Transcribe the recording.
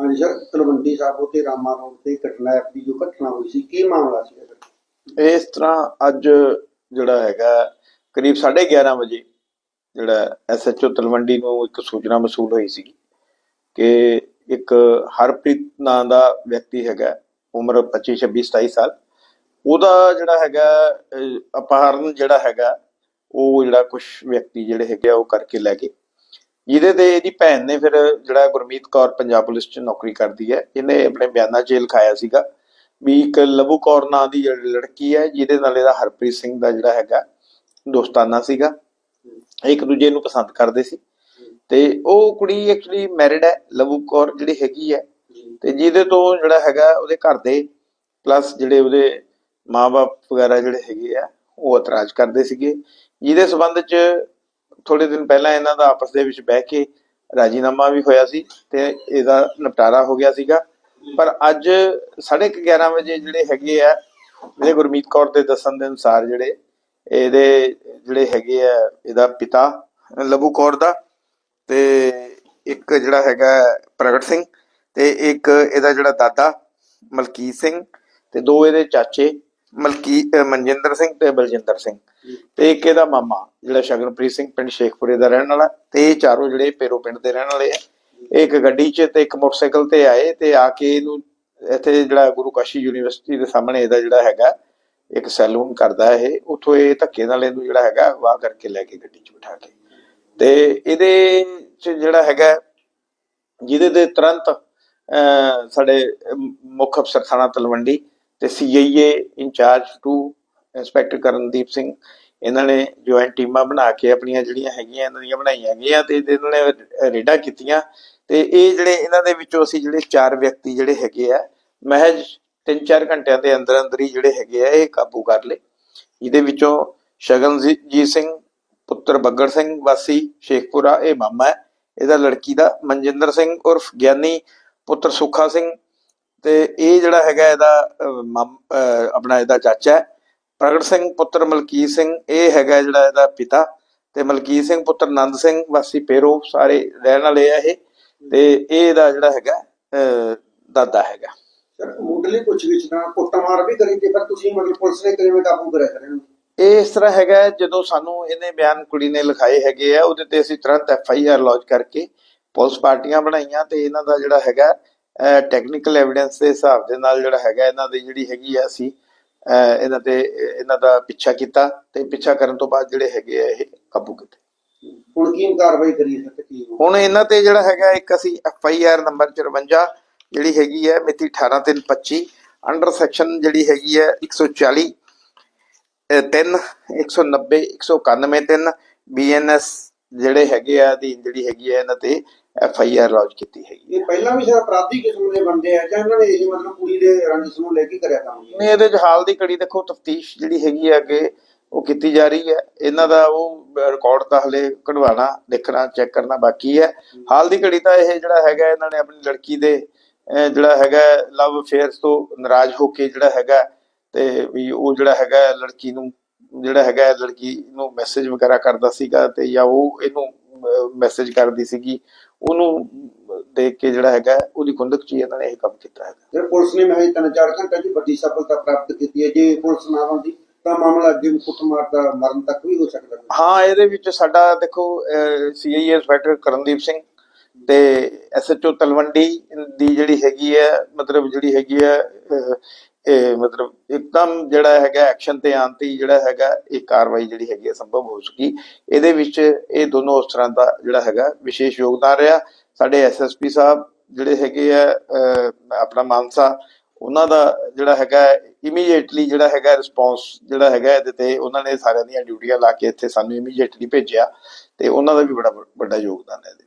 ਹਾਂਜੀ ਸਰ, ਤਲਵੰਡੀ ਸਾਬੋ ਤੇ ਰਾਮਾ ਰੋਡ ਤੇ ਘਟਨਾ ਦੀ ਜੋ ਘਟਨਾ ਹੋਈ ਸੀ, ਕੀ ਮਾਮਲਾ ਸੀ ਸਰ ਇਸ ਤਰ੍ਹਾਂ ਅੱਜ ਜਿਹੜਾ ਹੈਗਾ, ਕਰੀਬ 11:30 ਵਜੇ ਜਿਹੜਾ ਐਸਐਚਓ ਤਲਵੰਡੀ ਨੂੰ ਇੱਕ ਸੂਚਨਾ ਮਸੂਲ ਹੋਈ ਸੀ ਕਿ ਇੱਕ ਹਰਪ੍ਰੀਤ ਨਾਂ ਦਾ ਵਿਅਕਤੀ ਹੈਗਾ, ਉਮਰ 25 26 27 ਸਾਲ। ਉਹਦਾ ਜਿਹੜਾ ਹੈਗਾ ਅਪਹਰਨ ਜਿਹੜਾ ਹੈਗਾ, ਉਹ ਜਿਹੜਾ ਕੁਝ ਵਿਅਕਤੀ ਜਿਹੜੇ ਹੈਗੇ ਆ, ਉਹ ਕਰਕੇ ਲੈ ਗਏ। ਜਿਹਦੇ ਤੇ ਇਹਦੀ ਭੈਣ ਨੇ ਫਿਰ ਜਿਹੜਾ ਗੁਰਮੀਤ ਕੌਰ ਪੰਜਾਬ ਪੁਲਿਸ 'ਚ ਨੌਕਰੀ ਕਰਦੀ ਹੈ, ਇਹਨੇ ਆਪਣੇ ਬਿਆਨਾਂ 'ਚ ਲਿਖਾਇਆ ਸੀਗਾ। ਵੀ ਇੱਕ ਲਵੂ ਕੌਰ ਨਾਂ ਦੀ ਜਿਹੜੀ ਲੜਕੀ ਹੈ, ਜਿਹਦੇ ਨਾਲ ਇਹਦਾ ਹਰਪ੍ਰੀਤ ਸਿੰਘ ਦਾ ਜਿਹੜਾ ਹੈਗਾ, ਦੋਸਤਾਨਾ ਸੀਗਾ। ਇੱਕ ਦੂਜੇ ਨੂੰ ਪਸੰਦ ਕਰਦੇ ਸੀ। ਤੇ ਉਹ ਕੁੜੀ ਐਕਚੁਅਲੀ ਮੈਰਿਡ ਹੈ, ਲਵੂ ਕੌਰ ਜਿਹੜੀ ਹੈਗੀ ਹੈ। ਤੇ ਜਿਹਦੇ ਤੋਂ ਜਿਹੜਾ ਹੈਗਾ, ਉਹਦੇ ਘਰ ਦੇ ਪਲੱਸ ਜਿਹੜੇ ਉਹਦੇ ਮਾਪੇ ਵਗੈਰਾ ਜਿਹੜੇ ਹੈਗੇ ਆ, ਉਹ ਇਤਰਾਜ਼ ਕਰਦੇ ਸੀਗੇ। ਜਿਹਦੇ ਸਬੰਧ ਚ ਥੋੜੇ ਦਿਨ ਪਹਿਲਾਂ ਇਹਨਾਂ ਦਾ ਆਪਸ ਦੇ ਵਿੱਚ ਬਹਿ ਕੇ ਰਾਜੀਨਾਮਾ ਵੀ ਹੋਇਆ ਸੀ ਤੇ ਇਹਦਾ ਨਿਪਟਾਰਾ ਹੋ ਗਿਆ ਸੀਗਾ। ਪਰ ਅੱਜ 11:30 ਵਜੇ ਜਿਹੜੇ ਹੈਗੇ ਆ ਜਿਹੜੇ ਗੁਰਮੀਤ ਕੌਰ ਦੇ ਦੱਸਣ ਦੇ ਅਨੁਸਾਰ ਜਿਹੜੇ ਇਹਦੇ ਜਿਹੜੇ ਹੈਗੇ ਆ, ਇਹਦਾ ਪਿਤਾ ਲਬੂ ਕੌਰ ਦਾ ਤੇ ਇੱਕ ਜਿਹੜਾ ਹੈਗਾ ਪ੍ਰਗਟ ਸਿੰਘ ਤੇ ਇੱਕ ਇਹਦਾ ਜਿਹੜਾ ਦਾਦਾ ਮਲਕੀਤ ਸਿੰਘ ਤੇ ਦੋ ਇਹਦੇ ਚਾਚੇ ਮਲਕੀ ਮਨਜਿੰਦਰ ਸਿੰਘ ਤੇ ਬਲਜਿੰਦਰ ਸਿੰਘ। ਤੇ ਇੱਕ ਇਹਦਾ ਮਾਮਾ ਜਿਹੜਾ ਸ਼ਗਨਪ੍ਰੀਤ ਸਿੰਘ ਪਿੰਡ ਸ਼ੇਖਪੁਰੇ ਦਾ ਰਹਿਣ ਵਾਲਾ। ਤੇ ਇਹ ਚਾਰੋਂ ਜਿਹੜੇ ਪੇਰੋ ਪਿੰਡ ਦੇ ਰਹਿਣ ਵਾਲੇ ਆ। ਇੱਕ ਗੱਡੀ 'ਚ ਤੇ ਇੱਕ ਮੋਟਰਸਾਈਕਲ ਤੇ ਆਏ ਤੇ ਆ ਕੇ ਇਹਨੂੰ ਇੱਥੇ ਜਿਹੜਾ ਗੁਰੂ ਕਾਸ਼ੀ ਯੂਨੀਵਰਸਿਟੀ ਦੇ ਸਾਹਮਣੇ ਇਹਦਾ ਜਿਹੜਾ ਹੈਗਾ ਇੱਕ ਸੈਲੂਨ ਕਰਦਾ ਇਹ। ਉੱਥੋਂ ਇਹ ਧੱਕੇ ਨਾਲ ਇਹਨੂੰ ਜਿਹੜਾ ਹੈਗਾ ਵਾਹ ਕਰਕੇ ਲੈ ਕੇ ਗੱਡੀ 'ਚ ਬਿਠਾ ਕੇ। ਤੇ ਇਹਦੇ 'ਚ ਜਿਹੜਾ ਹੈਗਾ ਜਿਹਦੇ ਦੇ ਤੁਰੰਤ ਸਾਡੇ ਮੁੱਖ ਅਫਸਰ ਥਾਣਾ ਤਲਵੰਡੀ ਤੇ CIA incharge two inspector Karandeep Singh. ਇਹਨਾਂ ਨੇ ਜੁਆਇੰਟ ਟੀਮਾਂ ਬਣਾ ਕੇ ਆਪਣੀਆਂ ਜਿਹੜੀਆਂ ਹੈਗੀਆਂ, ਇਹਨਾਂ ਦੀਆਂ ਬਣਾਈਆਂ ਗਈਆਂ ਤੇ ਇਹਨਾਂ ਨੇ ਰੇਡਾਂ ਕੀਤੀਆਂ। ਤੇ ਇਹ ਜਿਹੜੇ ਇਹਨਾਂ ਦੇ ਵਿੱਚੋਂ ਅਸੀਂ ਜਿਹੜੇ ਚਾਰ ਵਿਅਕਤੀ ਜਿਹੜੇ ਹੈਗੇ ਆ, ਮਹਿਜ 3-4 ਘੰਟਿਆਂ ਦੇ ਅੰਦਰ ਅੰਦਰ ਹੀ ਜਿਹੜੇ ਹੈਗੇ ਆ, ਇਹ ਕਾਬੂ ਕਰ ਲਏ। ਇਹਦੇ ਵਿੱਚੋਂ ਸ਼ਗਨਜੀਤ ਸਿੰਘ, ਪੁੱਤਰ ਬੱਗੜ ਸਿੰਘ, ਵਾਸੀ ਸ਼ੇਖਪੁਰਾ, ਇਹ ਮਾਮਾ ਹੈ। ਇਹਦਾ ਲੜਕੀ ਦਾ ਮਨਜਿੰਦਰ ਸਿੰਘ ਉਰਫ ਗਿਆਨੀ, ਪੁੱਤਰ ਸੁੱਖਾ ਸਿੰਘ ਤੇ ਇਹ ਜਿਹੜਾ ਹੈਗਾ ਇਹਦਾ ਆਪਣਾ ਇਹਦਾ ਚਾਚਾ ਹੈ। ਪ੍ਰਗਟ ਸਿੰਘ ਪੁੱਤਰ ਮਲਕੀਤ ਸਿੰਘ ਇਹ ਹੈਗਾ ਜਿਹੜਾ ਇਹਦਾ ਪਿਤਾ। ਤੇ ਮਲਕੀਤ ਸਿੰਘ ਪੁੱਤਰ ਨੰਦ ਸਿੰਘ ਵਾਸੀ ਪੇਰੋ ਸਾਰੇ ਰਹਿਣ ਵਾਲੇ ਆ ਇਹ। ਤੇ ਇਹ ਇਹਦਾ ਜਿਹੜਾ ਹੈਗਾ ਦਾਦਾ ਹੈਗਾ। ਮੁੱਢਲੀ ਪੁੱਛ ਗਿੱਛ ਨਾਲ ਕੁੱਟਮਾਰ ਵੀ ਕਰੀ ਤੇ ਫਿਰ ਤੁਸੀਂ ਮਤਲਬ ਪੁਲਿਸ ਨੇ ਕਿਵੇਂ ਕਾਬੂ ਕਰਿਆ ਇਹਨੂੰ ਇਹ ਇਸ ਤਰ੍ਹਾਂ ਹੈਗਾ ਜਦੋਂ ਸਾਨੂੰ ਇਹਨੇ ਬਿਆਨ ਕੁੜੀ ਨੇ ਲਿਖਾਏ ਹੈਗੇ ਆ ਉਹਦੇ ਤੇ ਅਸੀਂ ਤੁਰੰਤ ਐਫ ਆਈ ਆਰ ਲੌਂਚ ਕਰਕੇ ਪੁਲਿਸ ਪਾਰਟੀਆਂ ਬਣਾਈਆਂ ਤੇ ਇਹਨਾਂ ਦਾ ਜਿਹੜਾ ਹੈਗਾ ਟੈਕਨੀਕਲ ਐਵੀਡੈਂਸ ਦੇ ਹਿਸਾਬ ਦੇ ਨਾਲ ਜਿਹੜਾ ਹੈਗਾ ਇਹਨਾਂ ਦੀ ਜਿਹੜੀ ਹੈਗੀ ਆ ਅਸੀਂ ਇਹਨਾਂ ਤੇ ਇਹਨਾਂ ਦਾ ਪਿੱਛਾ ਕੀਤਾ ਤੇ ਪਿੱਛਾ ਕਰਨ ਤੋਂ ਬਾਅਦ ਜਿਹੜੇ ਹੈਗੇ ਆ ਇਹ ਕਾਬੂ ਕੀਤੇ। ਹੁਣ ਕੀ ਕਾਰਵਾਈ ਕਰੀ ਕੀ ਹੁਣ ਇਹਨਾਂ ਤੇ ਜਿਹੜਾ ਹੈਗਾ ਇੱਕ ਅਸੀਂ ਐਫ ਆਈ ਆਰ ਨੰਬਰ 54 ਜਿਹੜੀ ਹੈਗੀ ਹੈ ਮਿਤੀ 18325 ਅੰਡਰ ਸੈਕਸ਼ਨ ਜਿਹੜੀ ਹੈਗੀ ਹੈ 140 ਅਹ, ਤਿੰਨ 190 191 ਤਿੰਨ ਬੀਐਨਐਸ ਜਿਹੜੇ ਹੈਗੇ ਆ ਦੀ ਜਿਹੜੀ ਹੈਗੀ ਹੈ ਇਹਨਾਂ ਤੇ ਐਫ ਆਈ ਆਰ ਲੌਂਚ ਕੀਤੀ ਹੈਗੀ ਇਹ ਪਹਿਲਾਂ ਵੀ ਸਰ ਅਪਰਾਧੀ ਕਿਸਮ ਦੇ ਬੰਦੇ ਆ ਜਾਂ ਇਹਨਾਂ ਨੇ ਇਹ ਮਤਲਬ ਕੁੜੀ ਦੇ ਰੰਜਿਸ਼ ਨੂੰ ਲੈ ਕੇ ਕਰਿਆ ਕੰਮ? ਨੇ ਇਹਦੇ ਚ ਹਾਲ ਦੀ ਕੜੀ ਦੇਖੋ ਤਫਤੀਸ਼ ਜਿਹੜੀ ਹੈਗੀ ਹੈ ਅੱਗੇ ਉਹ ਕੀਤੀ ਜਾ ਰਹੀ ਹੈ ਇਹਨਾਂ ਦਾ ਉਹ ਰਿਕਾਰਡ ਤਾਂ ਹਲੇ ਕਢਵਾਣਾ ਦੇਖਣਾ ਚੈੱਕ ਕਰਨਾ ਬਾਕੀ ਹੈ ਹਾਲ ਦੀ ਘੜੀ ਤਾਂ ਇਹ ਜਿਹੜਾ ਹੈਗਾ ਇਹਨਾਂ ਨੇ ਆਪਣੀ ਲੜਕੀ ਦੇ ਜਿਹੜਾ ਹੈਗਾ ਲਵ ਅਫੇਅਰਸ ਤੋਂ ਨਾਰਾਜ਼ ਹੋ ਕੇ ਜਿਹੜਾ ਹੈਗਾ ਤੇ ਵੀ ਉਹ ਜਿਹੜਾ ਹੈਗਾ ਲੜਕੀ ਨੂੰ ਜਿਹੜਾ ਹੈਗਾ ਲੜਕੀ ਨੂੰ ਮੈਸੇਜ ਵਗੈਰਾ ਕਰਦਾ ਸੀਗਾ ਤੇ ਜਾਂ ਉਹ ਇਹਨੂੰ ਮੈਸੇਜ ਕਰਦੀ ਸੀਗੀ ਉਹਨੂੰ ਦੇਖ ਕੇ ਜਿਹੜਾ ਹੈਗਾ ਉਹਦੀ ਖੁੰਦਕ ਚ ਇਹਨਾਂ ਨੇ ਇਹ ਕੰਮ ਕੀਤਾ ਹੈ ਫਿਰ ਪੁਲਿਸ ਨੇ ਮਹਿਜ ਤਿੰਨ ਚਾਰ ਘੰਟੇ ਦੀ ਵੱਡੀ ਸਫਲਤਾ ਪ੍ਰਾਪਤ ਕੀਤੀ ਹੈ। ਜੇ ਪੁਲਿਸ ਨਾ ਹੁੰਦੀ ਤਾਂ ਮਾਮਲਾ ਅੱਗੇ ਵੀ ਕੁੱਟਮਾਰ ਦਾ ਮਰਨ ਤੱਕ ਵੀ ਹੋ ਸਕਦਾ। ਹਾਂ ਇਹਦੇ ਵਿੱਚ ਸਾਡਾ ਦੇਖੋ ਸੀਆਈਏ ਇੰਸਪੈਕਟਰ ਕਰਨਦੀਪ ਸਿੰਘ ਤੇ ਐਸਐਚਓ ਤਲਵੰਡੀ ਦੀ ਜਿਹੜੀ ਹੈਗੀ ਹੈ ਮਤਲਬ ਜਿਹੜੀ ਹੈਗੀ ਹੈ ਇਹ ਮਤਲਬ ਇੱਕਦਮ ਜਿਹੜਾ ਹੈਗਾ ਐਕਸ਼ਨ ਤੇ ਆਉਣ ਤੇ ਜਿਹੜਾ ਹੈਗਾ ਇਹ ਕਾਰਵਾਈ ਜਿਹੜੀ ਹੈਗੀ ਹੈ ਸੰਭਵ ਹੋ ਸਕੀ। ਇਹਦੇ ਵਿੱਚ ਇਹ ਦੋਨੋਂ ਉਸ ਤਰ੍ਹਾਂ ਦਾ ਜਿਹੜਾ ਹੈਗਾ ਵਿਸ਼ੇਸ਼ ਯੋਗਦਾਨ ਰਿਹਾ। ਸਾਡੇ ਐਸਐਸਪੀ ਸਾਹਿਬ ਜਿਹੜੇ ਹੈਗੇ ਆ ਆਪਣਾ ਮਾਨਸਾ, ਉਹਨਾਂ ਦਾ ਜਿਹੜਾ ਹੈਗਾ ਇਮੀਡੀਏਟਲੀ ਜਿਹੜਾ ਹੈਗਾ ਰਿਸਪੌਂਸ ਜਿਹੜਾ ਹੈਗਾ ਇਹਦੇ ਤੇ ਉਹਨਾਂ ਨੇ ਸਾਰਿਆਂ ਦੀਆਂ ਡਿਊਟੀਆਂ ਲਾ ਕੇ ਇੱਥੇ ਸਾਨੂੰ ਇਮੀਡੀਏਟਲੀ ਭੇਜਿਆ ਤੇ ਉਹਨਾਂ ਦਾ ਵੀ ਬੜਾ ਵੱਡਾ ਯੋਗਦਾਨ ਹੈ ਇਹਦੇ